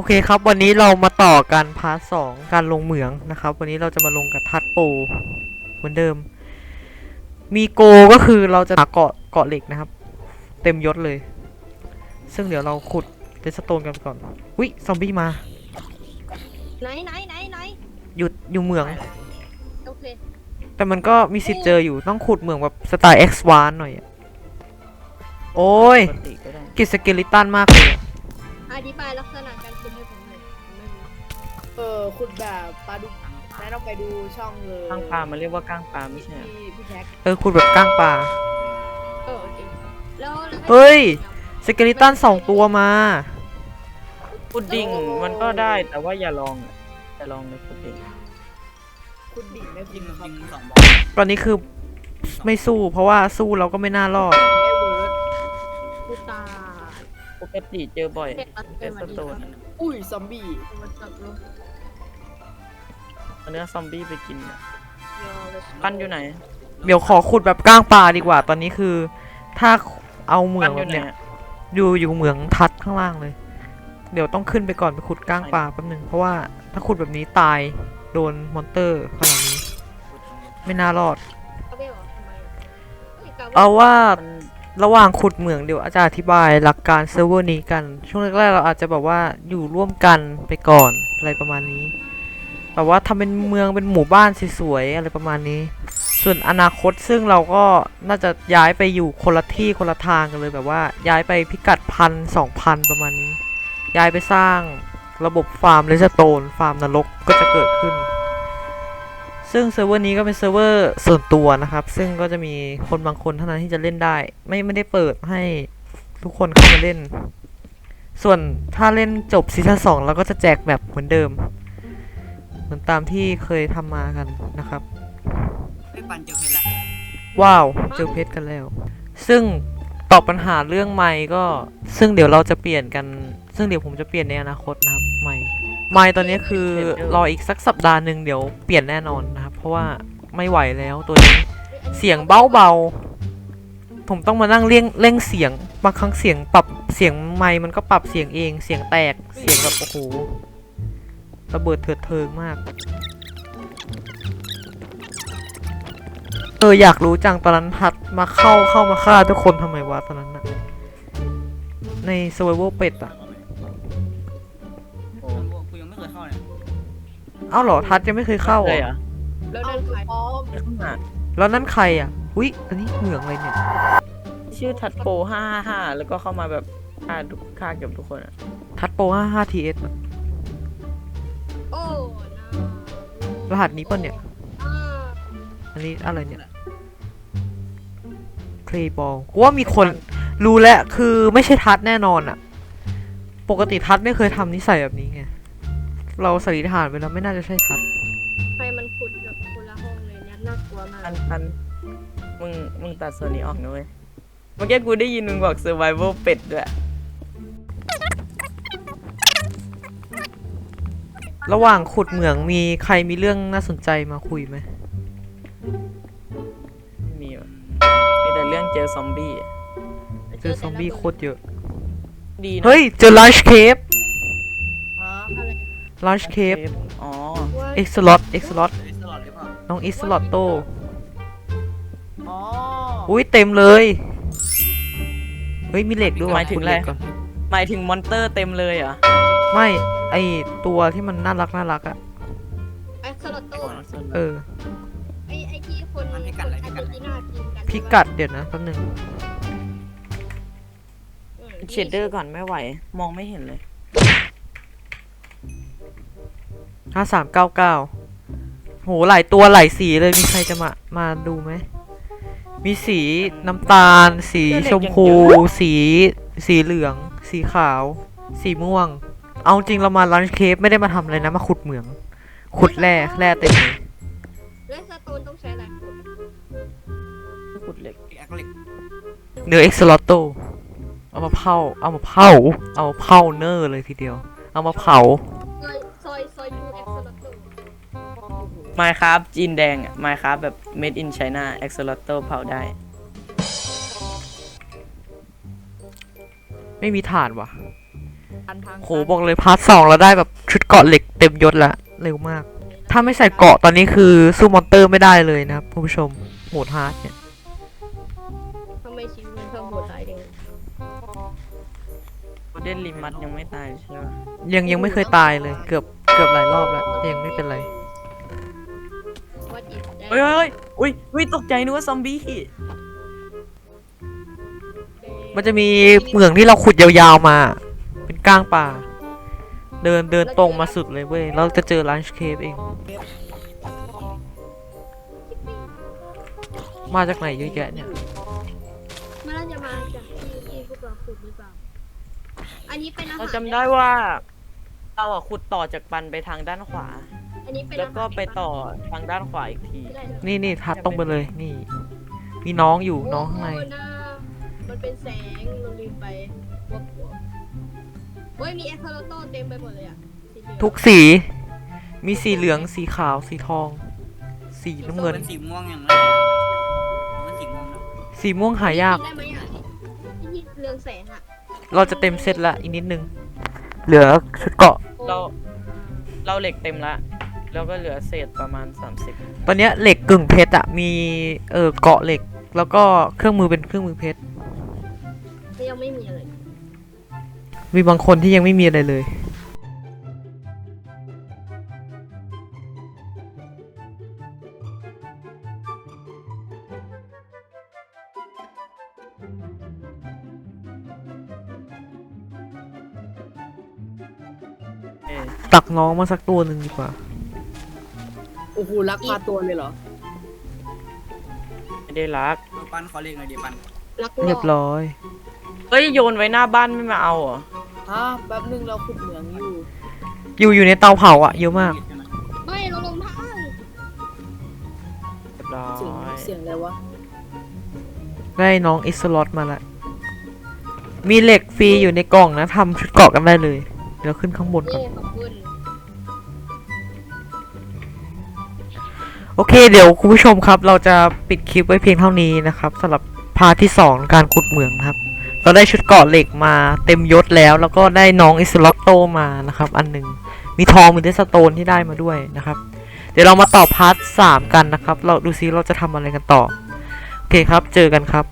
โอเคครับ วันนี้เรามาต่อกันพาร์ทสองการลงเหมืองนะครับ วันนี้เราจะมาลงกับทัดปูเหมือนเดิม มีโกก็คือเราจะหาเกาะเกาะเหล็กนะครับ เต็มยศเลย ซึ่งเดี๋ยวเราขุดเดสโตนกันก่อนวิซอมบี้มา ไหนไหนไหนไหนหยุดอยู่เหมือง โอเค แต่มันก็มีสิทธิ์เจออยู่ต้องขุดเหมืองแบบสไตล์ X วานหน่อยอะโอ้ยปกติก็ได้ กิดสเกลิตันมากเลยอะอธิบายลักษณะการ เออคุณแบบปลาดุกแนะต้องไปดูช่องเลยก้างปลา มันเรียกว่าก้างปลาไม่ใช่เหรอพี่พี่แท็กเออขุดแบบก้างปลา เออโอเคแล้วแล้วเฮ้ย สเกลิตันสองตัวมาพุดดิ้งมันก็ได้แต่ว่าอย่าลองอะอย่าลองเลยพุดดิ้งคุณดิ่งได้จริงครับตอนนี้คือไม่สู้เพราะว่าสู้เราก็ไม่น่ารอด ได้เวิร์ดกูตายปกติเจอบ่อยเด็กมาเอเต็มสวันโตนี้นอุ้ยซอมบี้มันจับลูก เอาเนื้อซอมบี้ไปกินอะยอเลยปั้นอยู่ไหนเดี๋ยวขอขุดแบบก้างปลาดีกว่า ตอนนี้คือ ถ้าเอาเหมือปั้งนอยู่ไหนเนี่ยอะอยู่อยู่เหมืองทัดข้างล่างเลย เดี๋ยวต้องขึ้นไปก่อนไปขุดก้างปลาแป๊บหนึงเพราะว่าถ้าขุดแบบนี้ตายโดนมอนเตอร์ขนาดนี้ ไม่น่ารอดเอาไปเหรอทำไมอะเฮ้ยกะเอาว่า มันระหว่างขุดเหมืองเดี๋ยวอาจารย์อธิบายหลักการเซิร์ฟเวอร์นี้กัน ช่วงแรกๆเราอาจจะแบบว่าอยู่ร่วมกันไปก่อนอะไรประมาณนี้ แบบว่าทำเป็นเมืองเป็นหมู่บ้านสวยๆอะไรประมาณนี้ ส่วนอนาคตซึ่งเราก็น่าจะย้ายไปอยู่คนละที่คนละทางกันเลยแบบว่าย้ายไปพิกัดพันสองพันประมาณนี้ ย้ายไปสร้างระบบฟาร์มเลสโตนฟาร์มนรกก็จะเกิดขึ้น ซึ่งเซิร์ฟเวอร์นี้ก็เป็นเซิร์ฟเวอร์ส่วนตัวนะครับ ซึ่งก็จะมีคนบางคนเท่านั้นที่จะเล่นได้ ไม่ไม่ได้เปิดให้ทุกคนเข้ามาเล่น ส่วนถ้าเล่นจบซีซั่นสองเราก็จะแจกแบบเหมือนเดิม เหมือนตามที่เคยทำมากันนะครับ ไม่ปันเจอเพชรละว้าวเจอเพชรกันแล้ว ซึ่งตอบปัญหาเรื่องไมค์ก็ซึ่งเดี๋ยวเราจะเปลี่ยนกัน ซึ่งเดี๋ยวผมจะเปลี่ยนในอนาคตนะครับไมค์ไมค์ตอนนี้คือรออีกสักสัปดาห์หนึ่งเดี๋ยวเปลี่ยนแน่นอนนะครับ เพราะว่าไม่ไหวแล้วตัวนี้เสียงเบาเบาๆผมต้องมานั่งเร่งเร่งเสียงบางครั้งเสียงปรับเสียงไมค์มันก็ปรับเสียงเองเสียงแตกเสียงแบบโอ้โห ระเบิดเถิดเทิงมาก เอออยากรู้จังตอนนั้นทัดมาเข้าเข้ามาฆ่าทุกคนทำไมวะตอนนั้นน่ะใน survival เป็ดอะโอ้กูยังไม่เคยเข้าเลยเอ้าเหรอทัดยังไม่เคยเข้าเลเหรยอะเหรอแล้วนั่นคือพร้อมไม่เข้ามาแล้วนั่นใครอะอุ้ยอันนี้เหมืองอะไรเนี่ย ชื่อทัดโปห้าห้าห้าแล้วก็เข้ามาแบบฆ่าทุกฆ่าเกือบทุกคนอะทัดโป55 ts อะโอ้ รหัสนี้ป่ะเนี่ยอ่าอันนี้อะไรเนี่ยเคลบอลกูว่ามีคนรู้แล้วคือไม่ใช่ทัดแน่นอนอะปกติทัดไม่เคยทำนิสัยแบบนี้ไง เราสันนิษฐานไปแล้วไม่น่าจะใช่ทัดใครมันขุดแบบคนละห้องเลยเนี่ยน่ากลัวมากอันอันมึงมึงตัดส่วนนี้ออกนะเว้ยเมื่อกี้กูได้ยินมึงบอก survival เป็ดด้วย ระหว่างขุดเหมืองมีใครมีเรื่องน่าสนใจมาคุยไหมไม่มีวะมีแต่เรื่องเจอซอมบี้อะเจอซอมบี้โคตรเยอะ ดีนะเฮ้ย เจอ large cave ฮะอะไร large cave อ๋อว่า x slot x slot เลยตลอดเลยเปล่าน้อง x slot โต อ๋ออุ้ยเต็มเลย เฮ้ยมีเหล็กด้วยหมายถึงอะไรขุดเหล็กก่อนหมายถึงมอนเตอร์เต็มเลยเหรอ ไม่ไอตัวที่มันน่ารักน่ารักอะไอ้คาร์ลโต้เออไอ้ไอ้ที่คนคนอาร์เจนตินากินกันพิกัดเดี๋ยวนะแป๊บนึงอืมเชดเดอร์ก่อนไม่ไหว มองไม่เห็นเลยห้าสามเก้าเก้าโหหลายตัวหลายสีเลยมีใครจะมามาดูไหมมีสีน้ำตาล สีชมพู สี สีเหลือง สีขาว สีม่วง เอาจริงเรามาลันเคฟไม่ได้มาทำอะไรนะมาขุดเหมือง ขุดแร่แร่เต็มเลยเลสโตนต้องใช้อะไรขุดขุดเหล็กแอคเล็กเนื้อเอ็กซ์ลอตโตเอามาเผาเอามาเผาเอามาเผาเนอร์เลยทีเดียว เอามาเผาซอยซอยซอยยูเอ็กซ์โตนไมค์ครับจีนแดงอะไมค์ครับแบบ made in China a x o l o t o เผาได้ ไม่มีฐานว่ะ อันทางโหบอกเลยพาร์ทสองเราได้แบบชุดเกราะเหล็กเต็มยศละเร็วมาก ถ้าไม่ใส่เกราะตอนนี้คือสู้มอนเตอร์ไม่ได้เลยนะครับคุณผู้ชมโหมดฮาร์ดเนี่ยทำไมชีวิตมันเพิ่มโหดร้ายจังโกลเด้นลิมัสยังไม่ตายใช่ไหมยังยังไม่เคยตายเลย เกือบเกือบหลายรอบแล้วแต่ยังไม่เป็นไรว่าจีบได้เฮ้ยเฮ้ยเฮ้ยอุ้ยอุ้ยตกใจนึกว่าซอมบี้มันจะมีเหมืองที่เราขุดยาวๆมา เป็นก้างป่า เดินเดินตรงมาสุดเลยเว้ยเราจะเจอร้านเคฟเอง มาจากไหนเยอะแยะเนี่ย มันน่าจะมาจากที่ที่พวกเราขุดหรือเปล่า อันนี้เป็นอาหารเราจำได้ว่า เราอะขุดต่อจากปันไปทางด้านขวา อันนี้เป็นแล้วก็ไปต่อทางด้านขวาอีกทีได้เลยนี่นี่ทัดตรงไปเลยนี่ มีน้องอยู่น้องข้างในโอ้ามันเป็นแสงเราลืมไปว่าหัว เฮ้ยมีแอคเคอร์โตเต็มไปหมดเลยอะสีเหลืองทุกสี มีสีเหลืองสีขาวสีทอง สีน้ำเงินเป็นสีม่วงอย่างไรอะเป็นสีม่วงนะสีม่วงหายาก ได้ไหมอะที่ที่เรืองแสงอะเราจะเต็มเซตละอีกนิดนึง เหลือชุดเกราะ โอ้เรา เราเหล็กเต็มละ แล้วก็เหลือเศษประมาณ 30 ตอนเนี้ยเหล็กกึ่งเพชรอะมีเออเกราะเหล็ก แล้วก็เครื่องมือเป็นเครื่องมือเพชร ยังไม่มีอะไร มีบางคนที่ยังไม่มีอะไรเลยเออตักน้องมาสักตัวหนึ่งดีกว่า โอ้โหลักพาตัวเลยเหรอ ไม่ได้รักเออปันขอเลขหน่อยดิปันรักเรียบร้อยเฮ้ยโยนไว้หน้าบ้านไม่มาเอาเหรอ ฮะแป๊บนึงเราขุดเหมืองอยู่ อยู่อยู่ในเตาเผาอะเยอะมากใช่ไหมไม่เราลงทางเรียบร้อเสียงยเสียงอะไรวะ ได้น้องอิสลอตมาละมีเหล็กฟรีอยู่ในกล่องนะทำชุดเกราะกันได้เลยเดี๋ยวขึ้นข้างบนก่อน เย่ขอบคุณโอเคเดี๋ยวคุณผู้ชมครับ เราจะปิดคลิปไว้เพียงเท่านี้นะครับสำหรับพาร์ทที่สองการขุดเหมืองนะครับ เราได้ชุดเกาะเหล็กมาเต็มยศแล้ว แล้วก็ได้น้องอิสลอตโตมานะครับ อันหนึ่งมีทองมีเดสโตนที่ได้มาด้วยนะครับ เดี๋ยวเรามาต่อพาร์ทสามกันนะครับ เราดูซิเราจะทำอะไรกันต่อ โอเคครับ เจอกันครับ